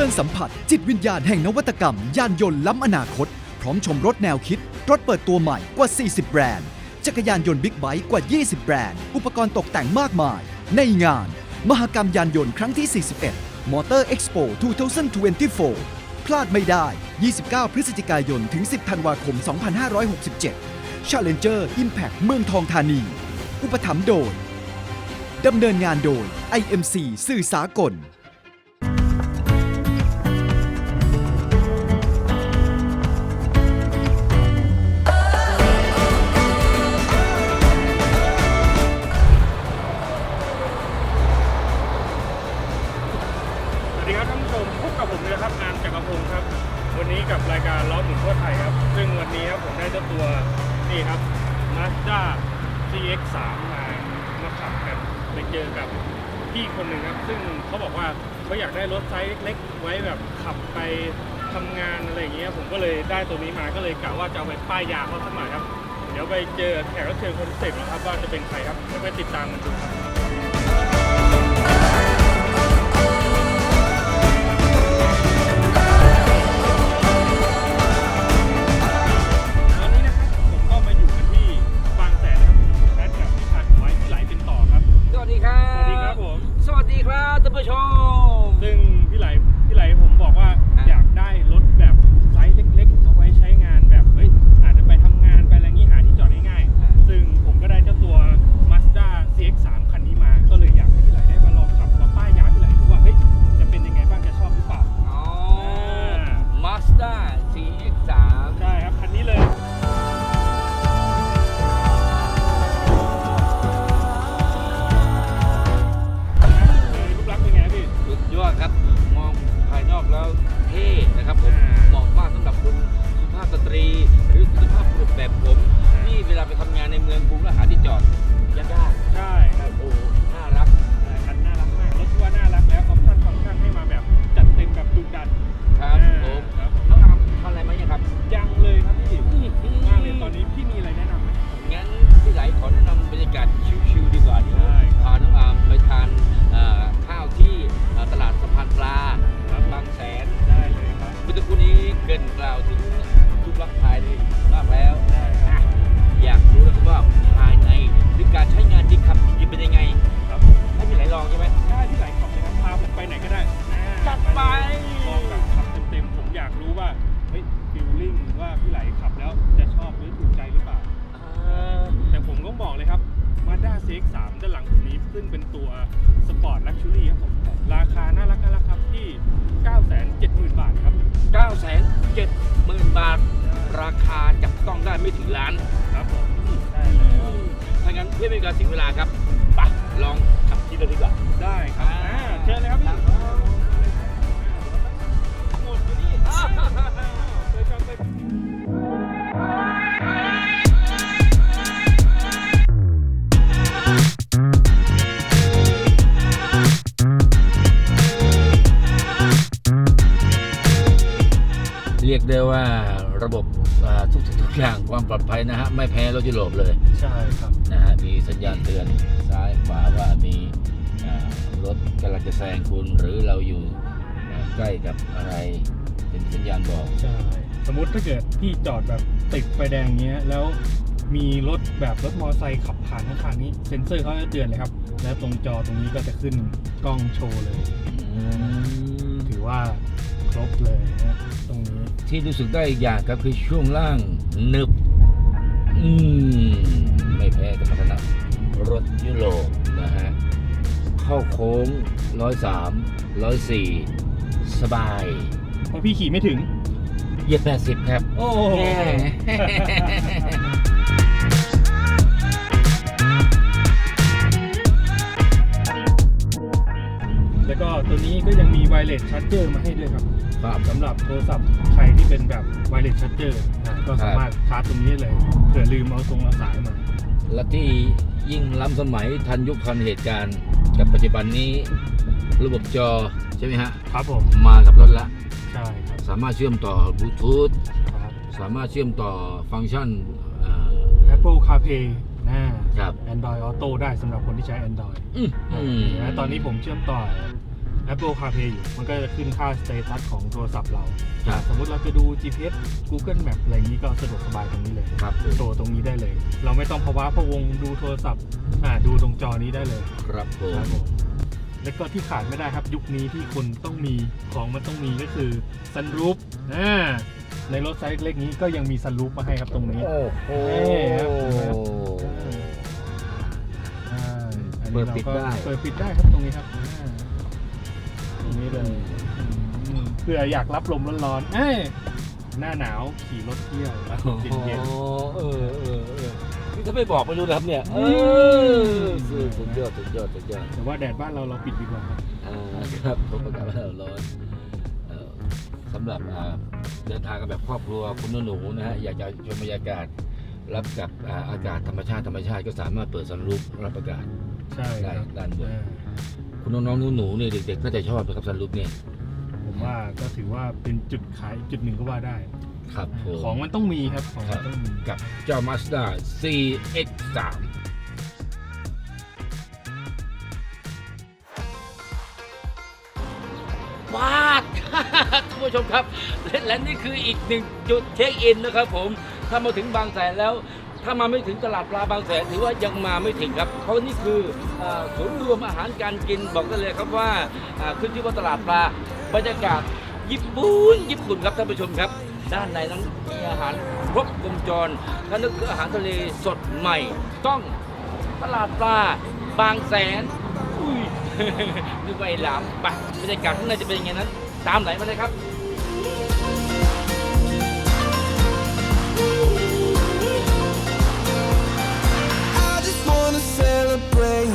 ชิญสัมผัส จิตวิญญาณแห่งนวัตกรรม ยานยนต์ล้ำอนาคต พร้อมชมรถแนวคิด รถเปิดตัวใหม่กว่า 40 แบรนด์ จักรยานยนต์บิ๊กไบค์กว่า 20 แบรนด์ อุปกรณ์ตกแต่งมากมาย ในงาน มหกรรมยานยนต์ครั้งที่ 41 Motor Expo 2024 พลาดไม่ได้ 29 พฤศจิกายน ถึง 10 ธันวาคม 2567 Challenger Impact เมืองทองธานี อุปถัมภ์โดยดำเนินงานโดย IMC สื่อสากล ตัวนี้มาก็เลยกะว่าจะเอาไปป้ายยาเขาสักหน่อยครับ เดี๋ยวไปเจอแขกรับเชิญคนพิเศษนะครับว่าจะเป็นใครครับเดี๋ยวไปติดตามกันดูครับ บาท ราคาจับต้องได้ไม่ถึงล้านครับผมได้เลยครับถ้างั้นเพื่อไม่ให้การเสียเวลาครับไปลองขับที่เลยดีกว่า ได้ครับอ่าเชิญเลยครับพี่หมดอยู่นี่อ่า ได้ว่าระบบอ่าทุกสิ่งทุกอย่างความปลอดภัยนะฮะ ไม่แพ้รถยุโรปเลย ใช่ครับนะฮะ มีสัญญาณเตือนซ้ายขวาว่ามีอ่ารถกำลังจะแซงคุณ หรือเราอยู่อ่าใกล้กับอะไร เป็นสัญญาณบอก ใช่ สมมติถ้าเกิดพี่จอดแบบติดไฟแดงเงี้ย แล้วมีรถแบบรถมอเตอร์ไซค์ขับผ่านข้างๆนี้เซ็นเซอร์เขาจะเตือนเลยครับ แล้วตรงจอตรงนี้ก็จะขึ้นกล้องโชว์เลยถือว่า ครบเลยนะตรงนี้ที่รู้สึกได้อีกอย่างครับคือช่วงล่างหนึบ อืม ไม่แพ้กับลักษณะรถยุโรปนะฮะ เข้าโค้งร้อยสามร้อยสี่สบาย เพราะพี่ขี่ไม่ถึงเหยียบแปดสิบครับ โอ้แหมแล้วก็ตัวนี้ก็ยังมีไวเลสชาร์จเจอร์มาให้ด้วยครับ ครับ สำหรับโทรศัพท์ใครที่เป็นแบบไวเลสชาร์จเจอร์ก็สามารถชาร์จตรงนี้ได้เลยเผื่อลืมเอาตรงเอาสายมา และที่ยิ่งล้ำสมัยทันยุคทันเหตุการณ์ กับปัจจุบันนี้ระบบจอใช่ไหมฮะ ครับผม มากับรถละ ใช่ครับ สามารถเชื่อมต่อบลูทูธครับสามารถเชื่อมต่อฟังก์ชันอ่า Apple CarPlay นะครับ Android Auto ได้สำหรับคนที่ใช้ Android อืมอืมและตอนนี้ผมเชื่อมต่อ Apple CarPlay อยู่ มันก็จะขึ้นค่าสเตตัสของโทรศัพท์เรา ครับ สมมติเราจะดู GPS Google Map อะไรอย่างนี้ก็สะดวกสบายตรงนี้เลยครับผมโชว์ตรงนี้ได้เลย เราไม่ต้องภาวะพะวงดูโทรศัพท์อ่าดูตรงจอนี้ได้เลย ครับผครับมผมแล้วก็ที่ขาดไม่ได้ครับยุคนี้ที่คนต้องมีของมันต้องมีก็คือซันรูฟอ่าในรถไซส์เล็กนี้ก็ยังมีซันรูฟมาให้ครับตรงนี้ โอ้โหนี่ครับ อ่าอันนี้เปิดปิดได้เปิดปิดได้ครับตรงนี้ครับอ่า ตรงนี้เลยอืมเพื่ออยากรับลมร้อนๆเอ้ยหน้าหนาวขี่รถเที่ยวแล้วโอ้โหเย็นเออเออเออนี่ถ้าไม่บอกไม่รู้นะครับเนี่ย เออสุดยอดสุดยอดสุดยอดๆแต่ว่าแดดบ้านเราเราปิดดีกว่าครับ อ่าครับผมประกาศว่าเราร้อนเอ่อสำหรับอ่าเดินทางกันแบบครอบครัวคุณหนูๆนะฮะอยากจะชมบรรยากาศ รับกับอ่าอากาศธรรมชาติธรรมชาติก็สามารถเปิดสันรูปรับอากาศใช่ครับได้ด้านบน อ่า คุณน้องๆหนูๆเนี่ยเด็กๆก็จะชอบนะครับสันรูปเนี่ยผมว่าก็ถือว่าเป็นจุดขายจุดหนึ่งก็ว่าได้ ครับผมของมันต้องมีครับของครัมับนต้องมีกับเจ้า Mazda CX3 ว้าดท่านผู้ชมครับและและนี่คืออีกหนึ่งจุดเช็คอินนะครับผม ถ้ามาถึงบางแสนแล้ว ถ้ามาไม่ถึงตลาดปลาบางแสนถือว่ายังมาไม่ถึงครับ เพราะนี่คือศูนย์รวมอาหารการกินบอกได้เลยครับว่าขึ้นที่ว่าตลาดปลาบรรยากาศญี่ปุ่นญี่ปุ่นครับท่านผู้ชมครับ ด้านในนั้นมีอาหารครบวงจรถ้านึกถึงอาหารทะเลสดใหม่ ต้องตลาดปลาบางแสนอุ้ยนึกว่าไอ้หลามไปบรรยากาศข้างในจะเป็นยังไงนั้น ตามไหนมาเลยครับ celebrate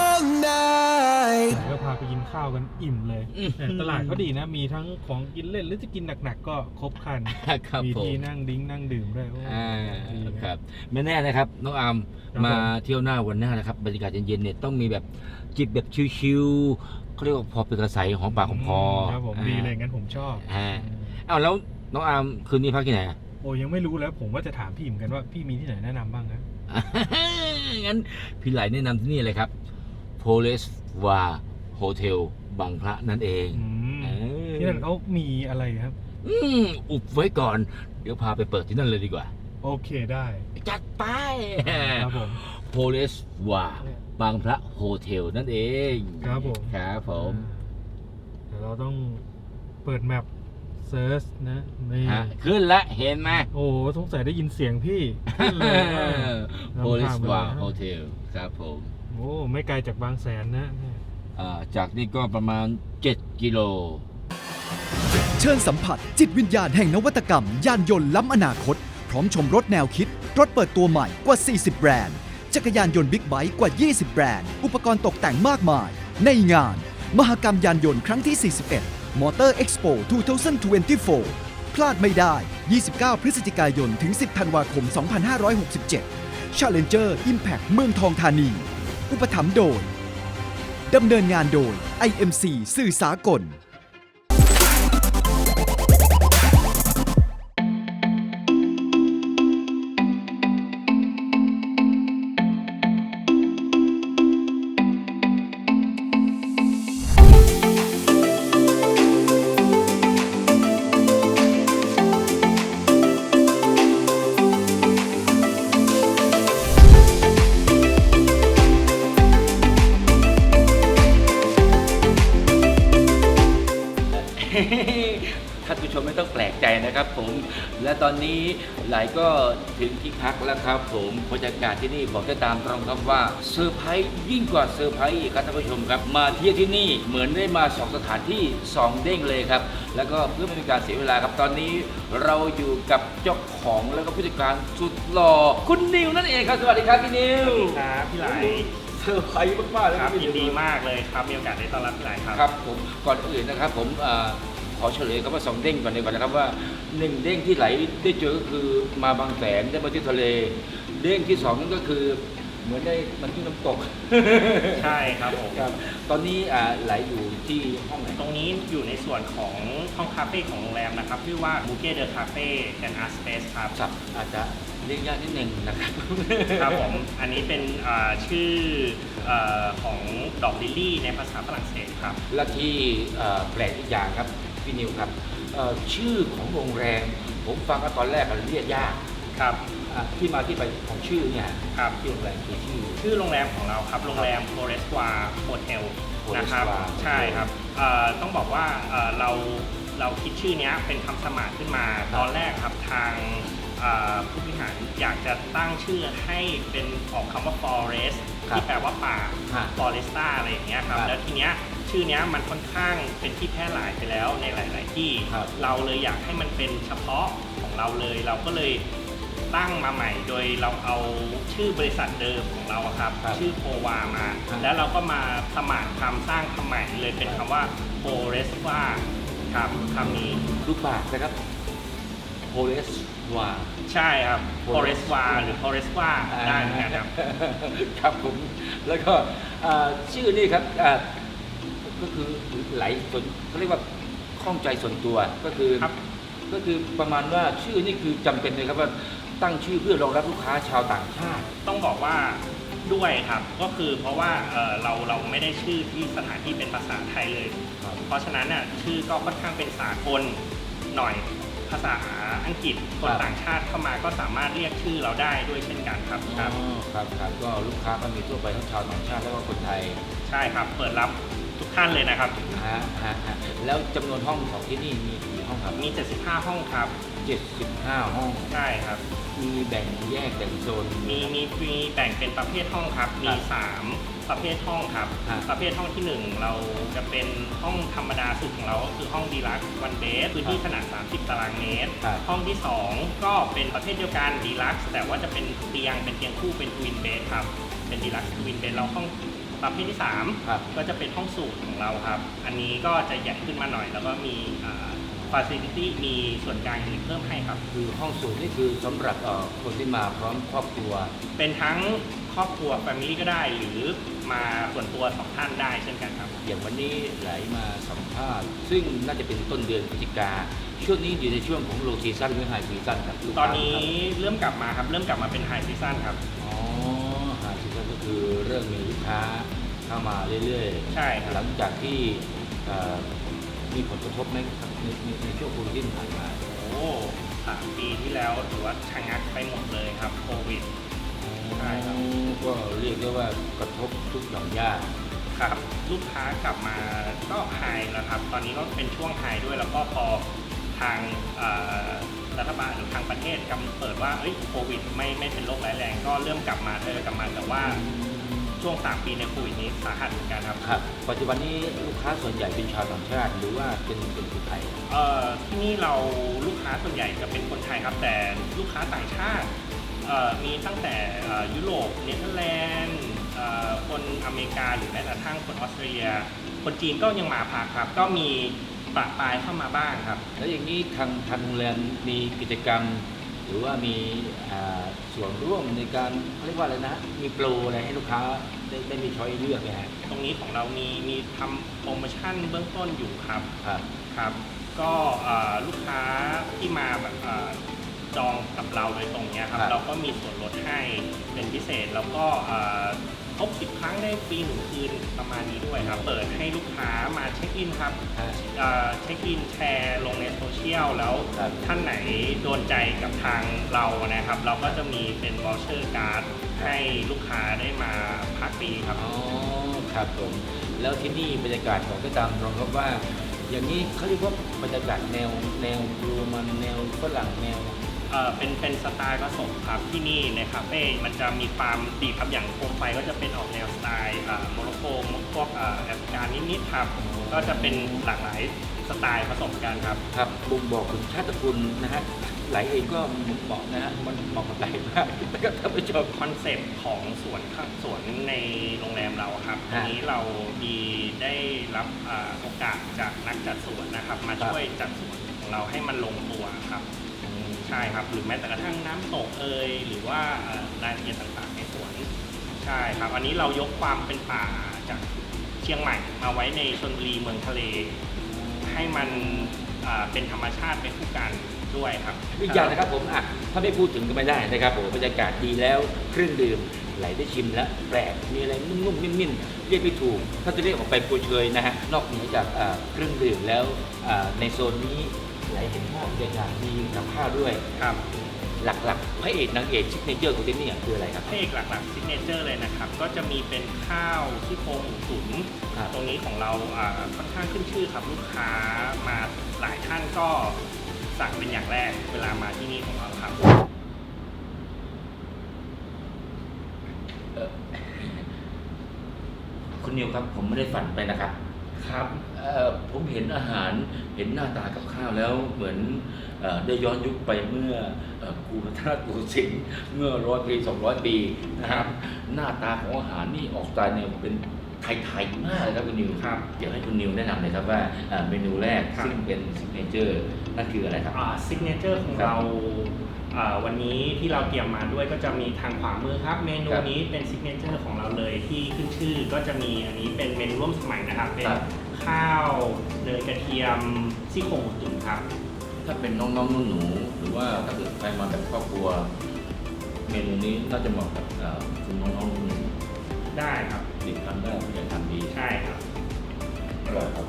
all night. ก็พาไปกินข้าวกันอิ่มเลยอื้อหือแต่ตลาดเขาดีนะ มีทั้งของกินเล่นหรือจะกินหนักๆ ก็ครบครัน ครับมีผมที่นั่งดิ้งนั่งดื่มด้วยโอ้อ่าดีครับไม่แน่นะครับ น้องอาร์มครับมาผมเที่ยวหน้าวันหน้านะครับบรรยากาศเย็นๆเนี่ยต้องมีแบบจิบแบบชิวๆเขาเรียกว่าพอเป็นกระใสของปากของคอครับผมดีเลยงั้นผมชอบ อ่าอ้าวแล้วน้องอาร์มคืนนี้พักที่ไหนอะ โอ้ยังไม่รู้แล้วผมว่าจะถามพี่เหมือนกันว่าพี่มีที่ไหนแนะนำบ้างนะ งั้นพี่ไหลแนะนำที่นี่เลยครับ Police Wa Hotel บางพระนั่นเองอืมเออที่นั่นเขามีอะไรครับ อืมอุบไว้ก่อน เดี๋ยวพาไปเปิดที่นั่นเลยดีกว่า โอเคได้ จัดไปครับผม Police Wa บางพระโฮเทลนั่นเอง ครับผม ครับผม เดี๋ยวเราต้องเปิดแมป เซิร์ชนะนี่ฮะขึ้นละเห็นไหมโอ้สงสัยได้ยินเสียงพี่ขึ้นเลยว่า Police นำทางไป Wa แล้ว Hotel ครับผมโอ้ไม่ไกลจากบางแสนนะอ่าจากนี่ก็ประมาณ 7 กิโล เชิญสัมผัส จิตวิญญาณแห่งนวัตกรรม ยานยนต์ล้ำอนาคต พร้อมชมรถแนวคิด รถเปิดตัวใหม่กว่า 40 แบรนด์ จักรยานยนต์บิ๊กไบค์กว่า 20 แบรนด์ อุปกรณ์ตกแต่งมากมาย ในงาน มหกรรมยานยนต์ครั้งที่ 41 Motor Expo 2024 พลาดไม่ได้ 29 พฤศจิกายน ถึง 10 ธันวาคม 2567 Challenger Impact เมืองทองธานี อุปถัมภ์โดย ดำเนินงานโดย IMC สื่อสากล บอกได้ตามตรงครับว่าเซอร์ไพรส์ยิ่งกว่าเซอร์ไพรส์อีกครับท่านผู้ชมครับ มาเที่ยวที่นี่เหมือนได้มาสองสถานที่สองเด้งเลยครับ แล้วก็เพื่อไม่เป็นการเสียเวลาครับตอนนี้ เราอยู่กับเจ้าของแล้วก็ผู้จัดการสุดหล่อคุณนิวนั่นเองครับสวัสดีครับพี่นิวครับพี่ไหลเซอร์ไพรส์มากๆเลยครับพี่ยินวดีมากเลยครับมีโอกาสได้ต้อนรับพี่ไหลครับครับผมก่อนอื่นนะครับผมเอ่อขอเฉลยครับว่าสองเด้งก่อนเลยก่อนนะครับว่าหนึ่งเด้งที่ไหลได้เจอก็คือมาบางแสนได้มาที่ทะเล เด้งที่สองนั่นก็คือเหมือนได้มันที่น้ำตกใช่ครับผมครับ ตอนนี้อ่าไหลอยู่ที่ห้องไหน ตรงนี้อยู่ในส่วนของห้องคาเฟ่ของโรงแรมนะครับชื่อว่า b o u q u e t de Cafe and Art Space ครับสับอาจจะเรียกยากนิดนึงนะครับ ครับผม อันนี้เป็นอ่าชื่ออ่าของดอกลิลลี่ในภาษาฝรั่งเศสครับ และที่เอ่อแปลกอีกอย่างครับพี่นิวครับเอ่อชื่อของโรงแรมผมฟังก็ตอนแรกอะเรียกยาก ครับอะที่มาที่ไปของชื่อเนี่ยครับที่โรงแรมคือชื่อ ชื่อโรงแรมของเราครับ โรงแรม f o r e s t w a Hotel นะครับ Forestua ใช่ครับเอ่อต้องบอกว่าเอ่อเราเราคิดชื่อเนี้ยเป็นคำสมานขึ้นมา ตอนแรกครับทางเอ่อผู้บริหารอยากจะตั้งชื่อให้เป็นออกคำว่า forest ครับที่แปลว่าป่า ฮะ foresta อะไรอย่างเงี้ยครับ ครับแล้วทีเนี้ยชื่อเนี้ยมันค่อนข้างเป็นที่แพร่หลายไปแล้วในหลาย ๆ ที่ ครับ เราเลยอยากให้มันเป็นเฉพาะของเราเลย เราก็เลย ตั้งมาใหม่ โดยเราเอาชื่อบริษัทเดิมของเราอะครับ ครับชื่อโพวามา ครับแล้วเราก็มาสมานคำสร้างคำใหม่เลยเป็นคำว่าโพเรสว่าครับคำนี้ลูกบาศก์นะครับโพเลสวา ใช่ครับโพเรส Forest วาหรือโพเรสว่าได้เหมือนกันครับ ครับผมแล้วก็อ่าชื่อนี่ครับอ่าก็คือไหลส่วนเขาเรียกว่าข้องใจส่วนตัวก็คือครับ ก็คือประมาณว่าชื่อนี่คือจำเป็นเลยครับว่า ตั้งชื่อเพื่อรองรับลูกค้าชาวต่างชาติ ต้องบอกว่าด้วยครับ ก็คือเพราะว่าเอ่อเราเราไม่ได้ชื่อที่สถานที่เป็นภาษาไทยเลย ครับ เพราะฉะนั้นน่ะชื่อก็ค่อนข้างเป็นสากลหน่อยภาษาอังกฤษคนครับ ต่างชาติเข้ามาก็สามารถเรียกชื่อเราได้ด้วยเช่นกันครับครับอ๋อครับครับก็ลูกค้าก็มีทั่วไปทั้งชาวต่างชาติแล้วก็คนไทย ใช่ครับ เปิดรับ ทุกท่านเลยนะครับ ฮะฮะฮะแล้วจำนวนห้องของที่นี่มีกี่ห้องครับ มี 75 ห้องครับ 75 ห้อง ใช่ครับ มีแบ่งแยกแบ่งโซน มีมีมีแบ่งเป็นประเภทห้องครับ มี ครับ3 ประเภทห้องครับฮะประเภทห้องที่1 เราจะเป็นห้องธรรมดาสุดของเราก็คือห้องดีลักซ์วันเบสพื้นที่ขนาด 30 ตารางเมตร ครับ ห้องที่ 2 ก็เป็นประเภทเดียวกันดีลักซ์แต่ว่าจะเป็นเตียงเป็นเตียงคู่เป็นทวินเบดครับ เป็นดีลักซ์ทวินเบดเราห้อง ประเภทที่3ครับก็จะเป็นห้องสูตรของเราครับ อันนี้ก็จะใหญ่ขึ้นมาหน่อย แล้วก็มีฟ a ซิลิตี้มีส่วนกลางอื่นเพิ่มให้ครับ คือห้องสูตรนี่คือสำหรับเอ่อคนที่มาพร้อมครอบครัว เป็นทั้งครอบครัวแฟมิลี่ก็ได้ หรือมาส่วนตัวสองท่านได้เช่นกันครับ อย่างวันนี้ไหลมาสัมภาษณ์ ซึ่งน่าจะเป็นต้นเดือนพฤศจิกาช่วงนี้อยู่ในช่วงของโลซีซั่นหรือไฮซีซั่นครับลูกตอนค้านี้ครับเริ่มกลับมาครับ เริ่มกลับมาเป็นไฮซีซั่นครับ อ๋อไฮซีซั่นก็คือเริ่มมีลูก ค้าเข้ามาเรื่อยๆใช่คหรัลับงจากที่เอ่อมีผลกระทบไหมครับในในในช่วงโควิดที่ผ่านมา โอ้สามปีที่แล้วถือว่าชะงักไปหมดเลยครับโควิด ใช่ครับ ก็เรียกได้ว่ากระทบทุกหย่อมย่าครับลูกค้ากลับมาก็ไฮแล้วครับ ตอนนี้ก็เป็นช่วงไฮด้วยแล้วก็พอทางเอ่อรัฐบาลหรือทางประเทศกำลังเปิดว่าเอ้ยโควิดไม่ไม่เป็นโรคร้ายแรงก็เริ่มกลับมาเธอกลับมาแต่ว่า ช่วง 3 ปีในโควิดนี้สาหัสเหมือนกันครับครับปัจจุบันนี้ลูกค้าส่วนใหญ่เป็นชาวต่างชาติหรือว่าเป็นเป็นคนไทย เอ่อที่นี่เราลูกค้าส่วนใหญ่จะเป็นคนไทยครับแต่ลูกค้าต่างชาติเอ่อมีตั้งแต่เอ่อยุโรปเนเธอร์แลนด์เอ่อคนอเมริกาหรือแม้กระทั่งคนออสเตรเลีย คนจีนก็ยังมาพักครับ ก็มีปะปลายเข้ามาบ้างครับ แล้วอย่างนี้ทางทางโรงแรมมีกิจกรรม หรือว่ามีอ่าส่วนร่วมในการเขาเรียกว่าอะไรนะมีโปรอะไรให้ลูกค้าได้ได้มีช้อยเลือกไหมฮะตรงนี้ของเรามีมีทำโปรโมชั่นเบื้องต้นอยู่ครับครับครับ ก็เอ่อลูกค้าที่มาแบบเอ่อจองกับเราโดยตรงเนี้ยครับครับ เราก็มีส่วนลดให้เป็นพิเศษแล้วก็เอ่อ ครบสิบครั้งได้ฟรีหนึ่งคืนประมาณนี้ด้วยครับ เปิดให้ลูกค้ามาเช็คอินครับฮะเอ่อเช็คอินแชร์ลงในโซเชียลแล้วครับ ท่านไหนโดนใจกับทางเรานะครับ เราก็จะมีเป็นวอลเชอร์การ์ดให้ลูกค้าได้มาพักฟรีครับ อ๋อครับผม แล้วที่นี่บรรยากาศของก็ตามรองครับว่า อย่างนี้เขาเรียกว่าบรรยากาศแนวแนวโรมันแนวฝรั่งแนว เอ่อเป็นเป็นสไตล์ผสมครับที่นี่ในคาเฟ่มันจะมีความดีครับอย่างโคมไฟก็จะเป็นออกแนวสไตล์อ่าโมร็อกโกพวกอ่าแอฟริกานิดๆครับก็จะเป็นหลากหลายสไตล์ผสมกันครับ ครับบ่งบอกถึงชาติตระกูลนะฮะไหลเองก็เหมาะนะฮะมันเหมาะกับไหลมากนะครับท่านผู้ชม คอนเซปต์ของสวนข้างสวนในโรงแรมเราครับตรฮะงนี้เราดีได้รับอ่าโอกาสจากนักจัดสวนนะครับ มาครับช่วยจัดสวนของเราให้มันลงตัวครับใช่ครับหรือแม้แต่กระทั่งน้ำตกเอยหรือว่าอ่ารายละเอียดต่างๆในสวนใช่ครับ อันนี้เรายกความเป็นป่าจากเชียงใหม่มาไว้ในชนบุรีเมืองทะเล ให้มันเป็นธรรมชาติไปคู่กันด้วยครับอีกอย่างนะครับผมอะถ้าไม่พูดถึงก็ไม่ได้นะครับผมบรรยากาศดีแล้วเครื่องดื่มไหลได้ชิมแล้วแปลกมีอะไรนุ่มๆนิ่มๆเรียกไม่ถูก ถ้าจะเรียกออกไปปูเชยนะฮะนอกเหนือจากเครื่องดื่มแล้วในโซนนี้ หลเห็นภาพบรรยากาศดีกับข้าวด้วย ครับหลักๆพระเอกนางเอกชิคเนเจอร์ของที่นี่คืออะไรครับพระเอกหลักๆซิกเนเจอร์เลยนะครับ ก็จะมีเป็นข้าวซี่โครงหมูตุ๋นครับตรงนี้ของเราอ่าค่อนข้างขึ้นชื่อครับลูกค้ามาหลายท่านก็สั่งเป็นอย่างแรกเวลามาที่นี่ของเราครับเอ่อคุณนิวครับผมไม่ได้ฝันไปนะครับ ครับเอ่อผมเห็นอาหารเห็นหน้าตากับข้าวแล้วเหมือนเออได้ย้อนยุคไปเมื่อเอ่อกรุงรัตนโกสินทร์เมื่อร้อยปีสองร้อยปีนะครับ หน้าตาของอาหารนี่ออกสไตล์เนี่ยเป็นไทยๆมากเลยครับคุณนิวครับเดี๋ยวให้คุณนิวแนะนำเลยครับว่าเอ่อเมนูแรกครับซึ่งเป็นซิกเนเจอร์นั่นคืออะไรครับซิกเนเจอร์ของครับเราอ่าวันนี้ที่เราเตรียมมาด้วยก็จะมีทางขวามือครับ เมนูครับนี้เป็นซิกเนเจอร์ของเราเลยที่ขึ้นชื่อก็จะมีอันนี้เป็นเมนูร่วมสมัยนะครับเป็นครับ ข้าวเนยกระเทียมซี่โครงหมูตุ๋นครับ ถ้าเป็นน้องๆหนูๆหรือว่าถ้าเกิดใครมาแบบครอบครัว เมนูนี้น่าจะเหมาะกับเอ่อคุณน้องๆหนูได้ครับๆเด็กทำได้ผู้ใหญ่ทำดีใช่ครับอร่อยครับ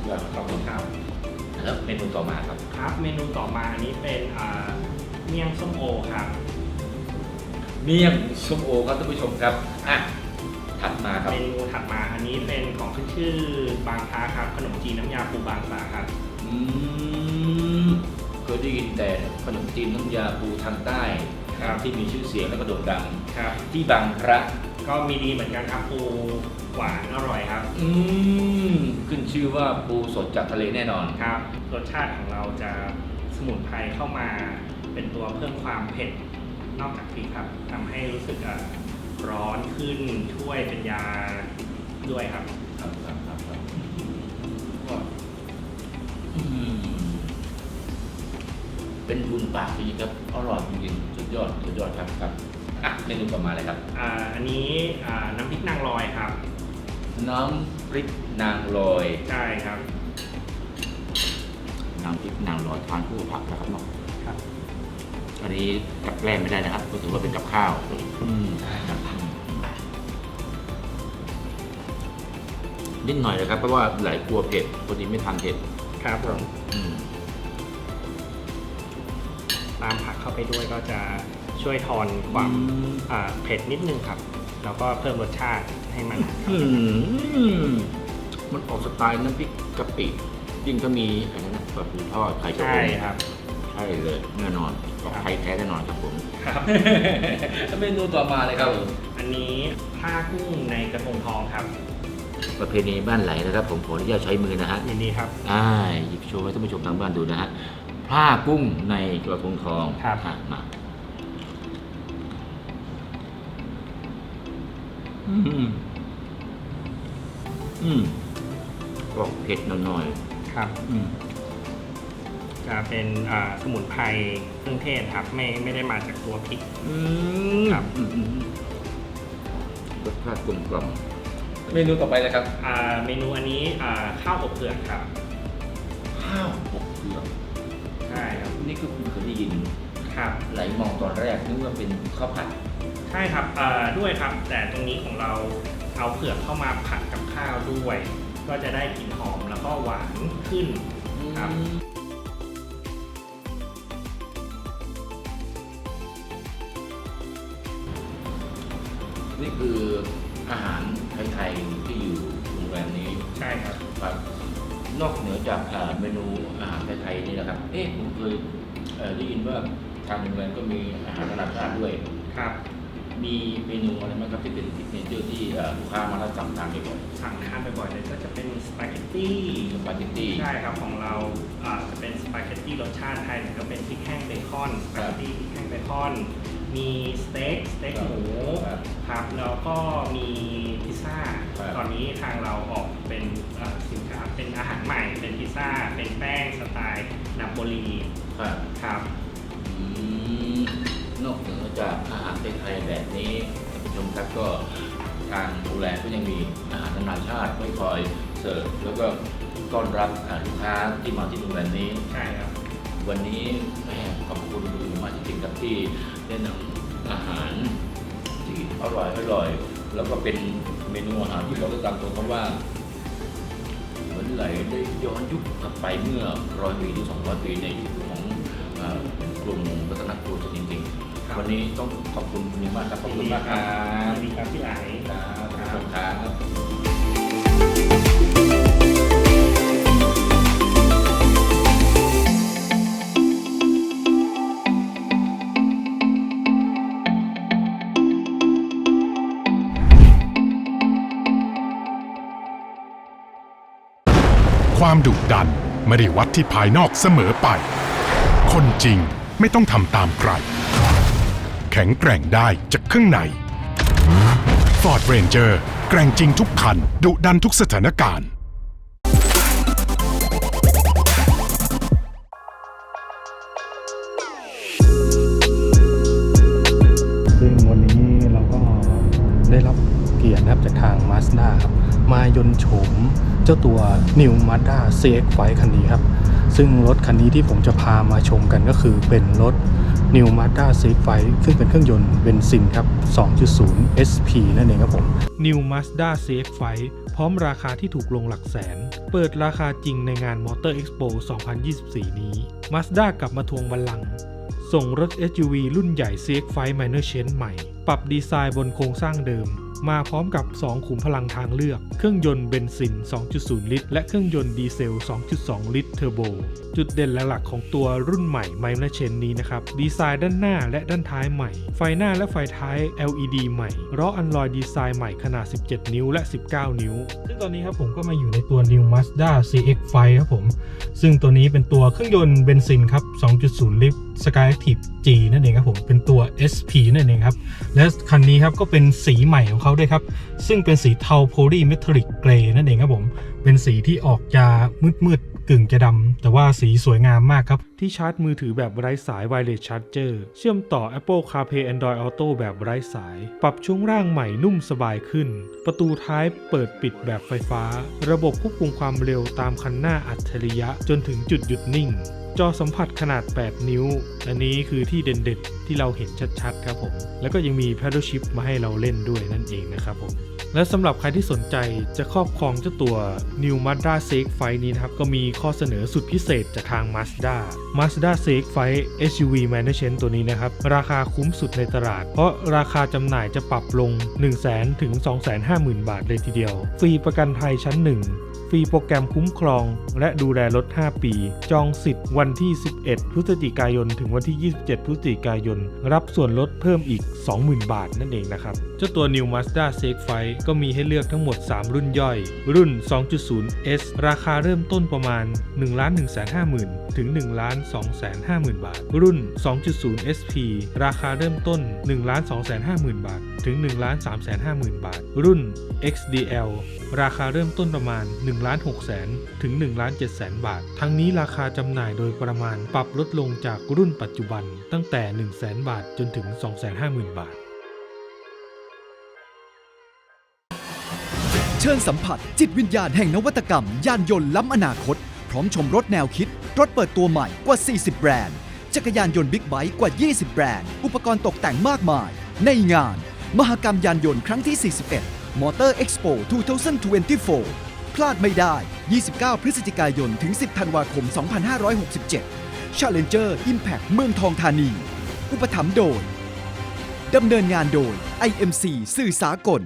อร่อยครับผมครับ แล้วเมนูต่อมาครับ ครับ เมนูต่อมาอันนี้เป็นอ่าเมี่ยงส้มโอครับ เมี่ยงส้มโอครับท่านผู้ชมครับอะ ถัดมาครับเมนูถัดมาอันนี้เป็นของขึ้นชื่อบางพระครับขนมจีนน้ำยาปูบางสาครับอืมเคยได้ยินแต่ขนมจีนน้ำยาปูทางใต้ครับที่มีชื่อเสียงและก็โด่งดังครับที่บางพระก็มีดีเหมือนกันครับปูหวานอร่อยครับ อืมขึ้นชื่อว่าปูสดจากทะเลแน่นอนครับ รสชาติของเราจะสมุนไพรเข้ามา เป็นตัวเพิ่มความเผ็ดนอกจากพริกครับทำให้รู้สึกอะ ร้อนขึ้นช่วยเป็นยาด้วยครับ ครับครับครับครับก็อืมเป็นบุญปากจริงครับอร่อยจริงๆสุดยอดสุดยอดครับครับอะเมนูต่อมาเลยครับ อ่าอันนี้อ่าน้ำพริกนางลอยครับ น้ำพริกนางลอย ใช่ครับ น้ำพริกนางลอยทานคู่กับผักนะครับเนาะครับ อันนี้กับแกล้มไม่ได้นะครับก็ถือว่าเป็นกับข้าวอืมใช่ครับนิดหน่อยนะครับ เพราะว่าหลายกลัวเผ็ดพอดีไม่ทานเผ็ดครับผมอืมตามผักเข้าไปด้วยก็จะช่วยทอนความอ่าเผ็ดนิดนึงครับ แล้วก็เพิ่มรสชาติให้มันอืมมันออกสไตล์น้ำพริกกะปิยิ่งถ้ามีอะไรนะปลาปูทอดไข่กระใช่เทียมครับ ใช่เลยแน่นอน ออกครับไทยแท้แน่นอนครับผม ครับ เมนูต่อมาเลยครับอันนี้ผ้ากุ้งในกระทงทองครับประเพณีบ้านไหลนะครับ ผมขออนุญาตใช้มือนะฮะยินดีครับ อ่าหยิบโชว์ให้ท่านผู้ชมทางบ้านดูนะฮะผ้ากุ้งในกระทงทองครับ อะมาอืมอืมออกเผ็ดหน่อยครับ ๆอืม จะเป็นอ่าสมุนไพรเครื่องเทศครับ ไม่ไม่ได้มาจากตัวพริก อืมครับ อืมอืมอืมรสชาติกลมกล่อมเมนูต่อไปเลยครับ อ่าเมนูอันนี้อ่าข้าวอบเผือกครับ ข้าวอบเผือกใช่ครับนี่ก็คุณเคยได้ยินครับ ไหลมองตอนแรกนึกว่าเป็นข้าวผัดใช่ครับอ่าด้วยครับ แต่ตรงนี้ของเราเอาเผือกเข้ามาผัดกับข้าวด้วย ก็จะได้กลิ่นหอมแล้วก็หวานขึ้น ครับ นี่คืออาหารไทยๆที่อยู่โรงแรมนี้ใช่ครับครับนอกเหนือจากอ่าเมนูอาหารไทยๆนี่นะครับ เอ๊ะผมเคยเอ่อได้ยินว่าทางโรงแรมก็มีอาหารนานาชาติด้วย ครับ มีเมนูอะไรบ้างครับที่เป็นซิกเนเจอร์ที่เอ่อลูกค้ามาแล้วสั่งทานบ่อยสั่งทานบ่อยๆเลยก็จะเป็นสปาเกตตี้ๆสปาเกตตี้ ใช่ครับของเราอ่าจะเป็นสปาเกตตี้รสชาติไทยแต่ก็เป็นพริกแห้งเบคอนสปาเกตตี้พริกแห้งเบคอน มีสเต็กสเต็กครับหมูครับครับแล้วก็มีพิซซ่า ครับ ตอนนี้ทางเราออกเป็นอ่าสินค้าเป็นอาหารใหม่ เป็นพิซซ่า เป็นแป้งสไตล์นาโปลีครับครับ อืมนอกเหนือจากอาหารไทยๆแบบนี้ท่านผู้ชมครับก็ทางโรงแรมก็ยังมีอาหารนานาชาติไว้คอยเสิร์ฟแล้วก็ต้อนรับอ่าลูกค้าที่มาที่โรงแรมนี้ ใช่ครับ วันนี้แม่ขอบคุณคุณมากจริงๆครับที่ ได้นำอาหารที่อร่อยอร่อย แล้วก็เป็นเมนูอาหารที่บอกได้ตามตรงครับว่า เหมือนไหลได้ย้อนยุคกลับไปเมื่อร้อยปีหรือสองร้อยปีในยุคของเอ่อกลุ่มรัตนโกสินทร์จริงครับๆวันนี้ต้องขอบคุณคุณนิมมากครับขอบคุณมากครัสบวัสดีครับพี่ไหลครับขอบคุณครับ ความดุดันไม่ได้วัดที่ภายนอกเสมอไป คนจริงไม่ต้องทำตามใคร แข็งแกร่งได้จากข้างใน Ford Ranger แกร่งจริงทุกคัน ดุดันทุกสถานการณ์ซึ่งวันนี้เราก็ได้รับเกียรตินะครับจากทาง Mazda ครับมายนโฉม เจ้าตัว New Mazda CX-5 คันนี้ครับ ซึ่งรถคันนี้ที่ผมจะพามาชมกันก็คือเป็นรถ New Mazda CX-5 ซึ่งเป็นเครื่องยนต์เบนซินครับ 2.0 SP นั่นเองครับผม New Mazda CX-5 พร้อมราคาที่ถูกลงหลักแสน เปิดราคาจริงในงาน Motor Expo 2024 นี้ Mazda กลับมาทวงบัลลังก์ส่งรถ SUV รุ่นใหญ่ CX-5 Minor Change ใหม่ ปรับดีไซน์บนโครงสร้างเดิม มาพร้อมกับ 2 ขุมพลังทางเลือก เครื่องยนต์เบนซิน 2.0 ลิตร และเครื่องยนต์ดีเซล 2.2 ลิตรเทอร์โบ จุดเด่นหลักๆของตัวรุ่นใหม่ Minor Change นี้นะครับ ดีไซน์ด้านหน้าและด้านท้ายใหม่ ไฟหน้าและไฟท้าย LED ใหม่ล้ออันลอยดีไซน์ใหม่ขนาด 17 นิ้วและ 19 นิ้ว ซึ่งตอนนี้ครับผมก็มาอยู่ในตัว New Mazda CX-5 ครับผม ซึ่งตัวนี้เป็นตัวเครื่องยนต์เบนซินครับ 2.0 ลิตร Skyactiv G นั่นเองครับผม เป็นตัว SP นั่นเองครับ และคันนี้ครับก็เป็นสีใหม่ของเขาด้วยครับ ซึ่งเป็นสีเทาโพลีเมทัลลิกเกรย์นั่นเองครับผม เป็นสีที่ออกจะมืดๆ กึ่งจะดำ แต่ว่าสีสวยงามมากครับ ที่ชาร์จมือถือแบบไร้สาย Wireless Charger เชื่อมต่อ Apple CarPlay Android Auto แบบไร้สาย ปรับช่วงร่างใหม่นุ่มสบายขึ้น ประตูท้ายเปิดปิดแบบไฟฟ้า ระบบควบคุมความเร็วตามคันหน้าอัจฉริยะจนถึงจุดหยุดนิ่ง จอสัมผัสขนาด 8 นิ้ว อันนี้คือที่เด่นๆ ที่เราเห็นชัดๆ ครับผม แล้วก็ยังมี Paddle Shift มาให้เราเล่นด้วยนั่นเองนะครับผม และสำหรับใครที่สนใจจะครอบครองเจ้าตัว New Mazda CX-5 นี้นะครับ ก็มีข้อเสนอสุดพิเศษจากทาง Mazda Mazda CX-5 SUV Minor Change ตัวนี้นะครับ ราคาคุ้มสุดในตลาด เพราะราคาจำหน่ายจะปรับลง 1 0 0 0 0 0ถึง250,000 บาทเลยทีเดียว ฟรีประกันภัยชั้น 1 ฟรีโปรแกรมคุ้มครอง และดูแลรถ 5 ปี จองสิทธิ์วัันที่ 11 พฤศจิกายน ถึงวันที่ 27 พฤศจิกายน รับส่วนลดเพิ่มอีก 20,000 บาทนั่นเองนะครับ เจ้าตัว New Mazda CX-5 ก็มีให้เลือกทั้งหมด 3 รุ่นย่อย รุ่น 2.0 S ราคาเริ่มต้นประมาณ 1 1 5 0 0 0 0 ถึง 1 2 5 0 0 0 0 บาท รุ่น 2.0 SP ราคาเริ่มต้น 1 2 5 0 0 0 0 บาท ถึง 1 3 5 0 0 0 0 บาท รุ่น XDL ราคาเริ่มต้นประมาณ 1 6 0 0 0 0ถึง 1 7 0 0 0 0 บาท ทั้งนี้ราคาจำหน่ายโดยประมาณปรับลดลงจากรุ่นปัจจุบันตั้งแต่ 1 0 0 0 0 0 บาทจนถึง 250,000 บาท เชิญสัมผัส จิตวิญญาณแห่งนวัตกรรม ยานยนต์ล้ำอนาคต พร้อมชมรถแนวคิด รถเปิดตัวใหม่กว่า 40 แบรนด์ จักรยานยนต์บิ๊กไบค์กว่า 20 แบรนด์ อุปกรณ์ตกแต่งมากมาย ในงาน มหกรรมยานยนต์ครั้งที่ 41 Motor Expo 2024 พลาดไม่ได้ 29 พฤศจิกายน ถึง 10 ธันวาคม 2567 Challenger Impact เมืองทองธานี อุปถัมภ์โดย ดำเนินงานโดย IMC สื่อสากล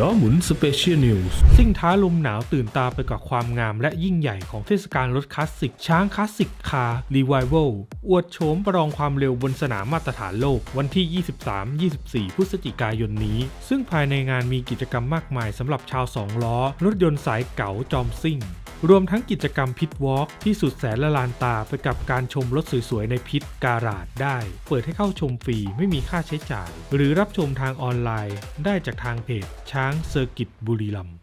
ล้อหมุนสเปเชียลนิวส์ซิ่งท้าลมหนาวตื่นตาไปกับความงามและยิ่งใหญ่ของเทศกาลรถคลาสสิก ช้างคลาสสิกคาร์รีไวเวลอวดโฉมประลองความเร็วบนสนามมาตรฐานโลกวันที่ 23-24 พฤศจิกายนนี้ ซึ่งภายในงานมีกิจกรรมมากมายสำหรับชาวสองล้อ รถยนต์สายเก๋าจอมซิ่ง รวมทั้งกิจกรรมพิทวอล์กที่สุดแสนละลานตาไปกับการชมรถสวยๆ ในพิทการาดได้ เปิดให้เข้าชมฟรีไม่มีค่าใช้จ่าย หรือรับชมทางออนไลน์ได้จากทางเพจช้างเซอร์กิตบุรีรัมย์